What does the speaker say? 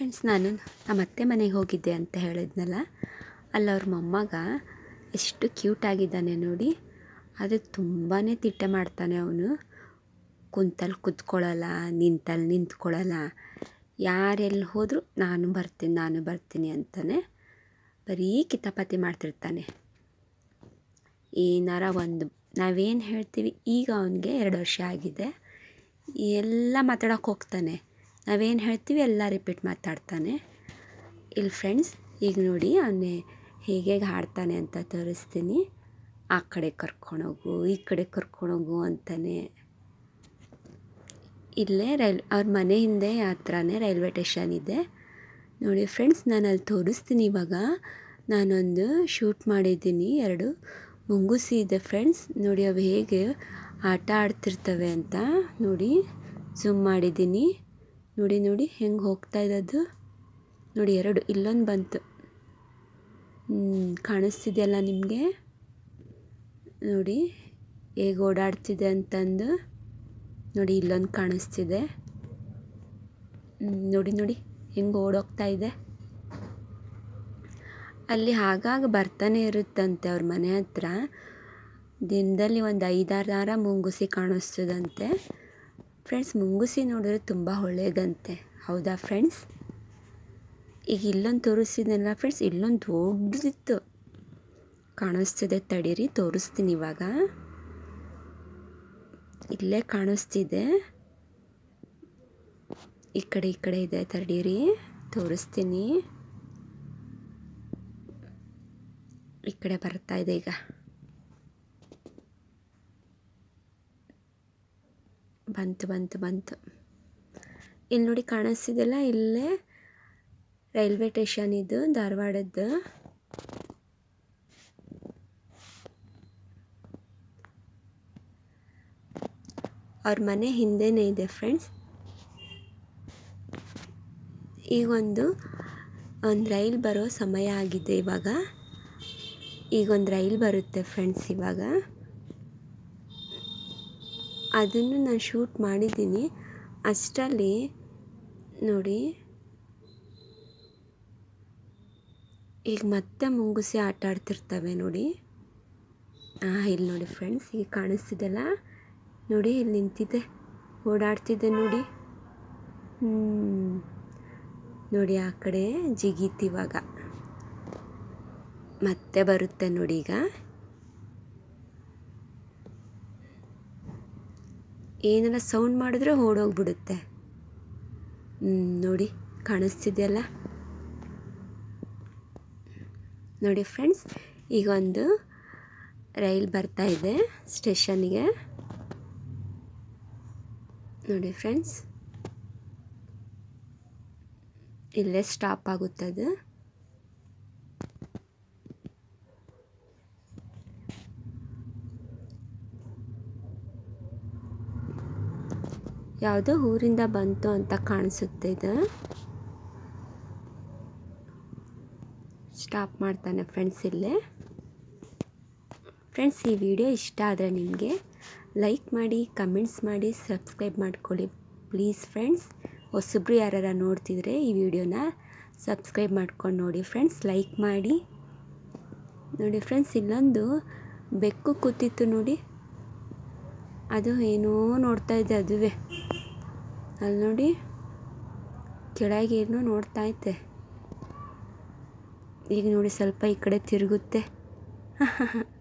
Friends ನಾನು ನಮ್ಮ ಅತ್ತೆ ಮನೆಗೆ ಹೋಗಿದ್ದೆ ಅಂತ ಹೇಳಿದ್ನಲ್ಲ, ಅಲ್ಲಿ ಅವ್ರ ಮೊಮ್ಮಗ ಎಷ್ಟು ಕ್ಯೂಟ್ ಆಗಿದ್ದಾನೆ ನೋಡಿ. ಆದರೆ ತುಂಬಾ ತಿಟ್ಟೆ ಮಾಡ್ತಾನೆ ಅವನು. ಕುಂತಲ್ಲಿ ಕುತ್ಕೊಳ್ಳಲ್ಲ ನಿಂತಲ್ಲಿ ನಿಂತ್ಕೊಳ್ಳಲ್ಲ ಯಾರೆಲ್ಲಿ ಹೋದರೂ ನಾನು ಬರ್ತೀನಿ ನಾನು ಬರ್ತೀನಿ ಅಂತಾನೆ ಬರೀ ಕಿತಾಪತಿ ಮಾಡ್ತಿರ್ತಾನೆ. ಏನಾರ ಒಂದು, ನಾವೇನು ಹೇಳ್ತೀವಿ, ಈಗ ಅವನಿಗೆ ಎರಡು ವರ್ಷ ಆಗಿದೆ. ಎಲ್ಲ ಮಾತಾಡೋಕೆ ಹೋಗ್ತಾನೆ. ನಾವೇನು ಹೇಳ್ತೀವಿ, ಎಲ್ಲ ರಿಪೀಟ್ ಮಾತಾಡ್ತಾನೆ. ಇಲ್ಲಿ ಫ್ರೆಂಡ್ಸ್ ಈಗ ನೋಡಿ ಅವನೇ ಹೇಗೆ ಹಾಡ್ತಾನೆ ಅಂತ ತೋರಿಸ್ತೀನಿ. ಆ ಕಡೆ ಕರ್ಕೊಂಡೋಗು ಈ ಕಡೆ ಕರ್ಕೊಂಡೋಗು ಅಂತಾನೆ. ಇಲ್ಲೇ ರೈಲ್, ಅವ್ರ ಮನೆ ಹಿಂದೆ ಹತ್ರನೇ ರೈಲ್ವೆ ಟೇಷನ್ ಇದೆ. ನೋಡಿ ಫ್ರೆಂಡ್ಸ್ ನಾನು ಅಲ್ಲಿ ತೋರಿಸ್ತೀನಿ ಇವಾಗ. ನಾನೊಂದು ಶೂಟ್ ಮಾಡಿದ್ದೀನಿ, ಎರಡು. ಮುಂಗುಸಿ ಇದೆ ಫ್ರೆಂಡ್ಸ್ ನೋಡಿ ಅವು ಹೇಗೆ ಆಟ ಆಡ್ತಿರ್ತವೆ ಅಂತ ನೋಡಿ. ಝೂಮ್ ಮಾಡಿದ್ದೀನಿ. ನೋಡಿ ನೋಡಿ, ಹೆಂಗೆ ಹೋಗ್ತಾ ಇದ್ದದ್ದು? ನೋಡಿ, ಎರಡು, ಇಲ್ಲೊಂದು ಬಂತು. ಕಾಣಿಸ್ತಿದೆಯಲ್ಲ ನಿಮಗೆ? ನೋಡಿ, ಹೇಗೆ ಓಡಾಡ್ತಿದೆ ಅಂತಂದು. ನೋಡಿ, ಇಲ್ಲೊಂದು ಕಾಣಿಸ್ತಿದೆ. ನೋಡಿ ನೋಡಿ, ಹೆಂಗೆ ಓಡೋಗ್ತಾ ಇದೆ. ಅಲ್ಲಿ ಹಾಗಾಗಿ ಬರ್ತಾನೆ ಇರುತ್ತಂತೆ ಅವ್ರ ಮನೆ ಹತ್ರ. ದಿನದಲ್ಲಿ ಒಂದು ಐದಾರು ಮುಂಗುಸಿ ಕಾಣಿಸ್ತದಂತೆ. ಫ್ರೆಂಡ್ಸ್ ಮುಂಗುಸಿ ನೋಡಿದ್ರೆ ತುಂಬ ಒಳ್ಳೆಯದಂತೆ ಹೌದಾ ಫ್ರೆಂಡ್ಸ್ ಈಗ ಇಲ್ಲೊಂದು ತೋರಿಸಿದ್ನಲ್ಲ ಫ್ರೆಂಡ್ಸ್ ಇಲ್ಲೊಂದು ದೊಡ್ಡದಿತ್ತು. ಕಾಣಿಸ್ತಿದೆ, ತಡೀರಿ, ತೋರಿಸ್ತೀನಿ ಇವಾಗ. ಇಲ್ಲೇ ಕಾಣಿಸ್ತಿದೆ. ಈ ಕಡೆ ಈ ಕಡೆ ಇದೆ, ತಡೀರಿ, ತೋರಿಸ್ತೀನಿ. ಈ ಕಡೆ ಬರ್ತಾ ಇದೆ ಈಗ. ಬಂತು ಬಂತು ಬಂತು. ಇಲ್ಲಿ ನೋಡಿ ಕಾಣಿಸ್ತಿದ್ದಿಲ್ಲ ಇಲ್ಲೇ ರೈಲ್ವೆ ಸ್ಟೇಷನ್ ಇದು, ಧಾರವಾಡದ್ದು. ಅವ್ರ ಮನೆ ಹಿಂದೆನೇ ಇದೆ ಫ್ರೆಂಡ್ಸ್. ಈಗ ಒಂದು ಒಂದು ರೈಲ್ ಬರೋ ಸಮಯ ಆಗಿದೆ ಇವಾಗ. ಈಗೊಂದು ರೈಲ್ ಬರುತ್ತೆ ಫ್ರೆಂಡ್ಸ್ ಇವಾಗ. ಅದನ್ನು ನಾನು ಶೂಟ್ ಮಾಡಿದ್ದೀನಿ. ಅಷ್ಟರಲ್ಲಿ ನೋಡಿ. ಈಗ ಮತ್ತೆ ಮುಂಗುಸಿ ಆಟ ಆಡ್ತಿರ್ತವೆ ನೋಡಿ. ಹಾಂ ಇಲ್ಲಿ ನೋಡಿ ಫ್ರೆಂಡ್ಸ್ ಈಗ ಕಾಣಿಸ್ತಿದೆಲ್ಲ? ನೋಡಿ, ಇಲ್ಲಿ ನಿಂತಿದೆ. ಓಡಾಡ್ತಿದೆ ನೋಡಿ. ನೋಡಿ, ಆ ಕಡೆ ಜಿಗೀತಿವಾಗ ಮತ್ತೆ ಬರುತ್ತೆ ನೋಡಿ ಈಗ. ಏನಾರ ಸೌಂಡ್ ಮಾಡಿದ್ರೆ ಓಡೋಗ್ಬಿಡುತ್ತೆ. ನೋಡಿ, ಕಾಣಿಸ್ತಿದೆಯಲ್ಲ? ನೋಡಿ ಫ್ರೆಂಡ್ಸ್ ಈಗ ಒಂದು ರೈಲ್ ಬರ್ತಾ ಇದೆ ಸ್ಟೇಷನ್ಗೆ ನೋಡಿ ಫ್ರೆಂಡ್ಸ್ ಇಲ್ಲೇ ಸ್ಟಾಪ್ ಆಗುತ್ತದು. ಯಾವುದೋ ಊರಿಂದ ಬಂತು ಅಂತ ಕಾಣಿಸುತ್ತೆ ಇದು. ಸ್ಟಾಪ್ ಮಾಡ್ತಾನೆ ಫ್ರೆಂಡ್ಸ್ ಇಲ್ಲೇ. ಫ್ರೆಂಡ್ಸ್, ಈ ವಿಡಿಯೋ ಇಷ್ಟ ಆದರೆ ನಿಮಗೆ ಲೈಕ್ ಮಾಡಿ, ಕಮೆಂಟ್ಸ್ ಮಾಡಿ, ಸಬ್ಸ್ಕ್ರೈಬ್ ಮಾಡ್ಕೊಳ್ಳಿ. ಪ್ಲೀಸ್ ಫ್ರೆಂಡ್ಸ್, ಹೊಸಬ್ರು ಯಾರು ನೋಡ್ತಿದ್ರೆ ಈ ವಿಡಿಯೋನ ಸಬ್ಸ್ಕ್ರೈಬ್ ಮಾಡ್ಕೊಂಡು ನೋಡಿ ಫ್ರೆಂಡ್ಸ್, ಲೈಕ್ ಮಾಡಿ. ನೋಡಿ ಫ್ರೆಂಡ್ಸ್, ಇಲ್ಲೊಂದು ಬೆಕ್ಕು ಕೂತಿತ್ತು ನೋಡಿ. ಅದು ಏನೋ ನೋಡ್ತಾ ಇದೆ ಅದುವೇ. ಅಲ್ಲಿ ನೋಡಿ, ಕೆಳಗೆ ಏನೋ ನೋಡ್ತಾ ಐತೆ ಈಗ ನೋಡಿ ಸ್ವಲ್ಪ ಈ ಕಡೆ ತಿರುಗುತ್ತೆ.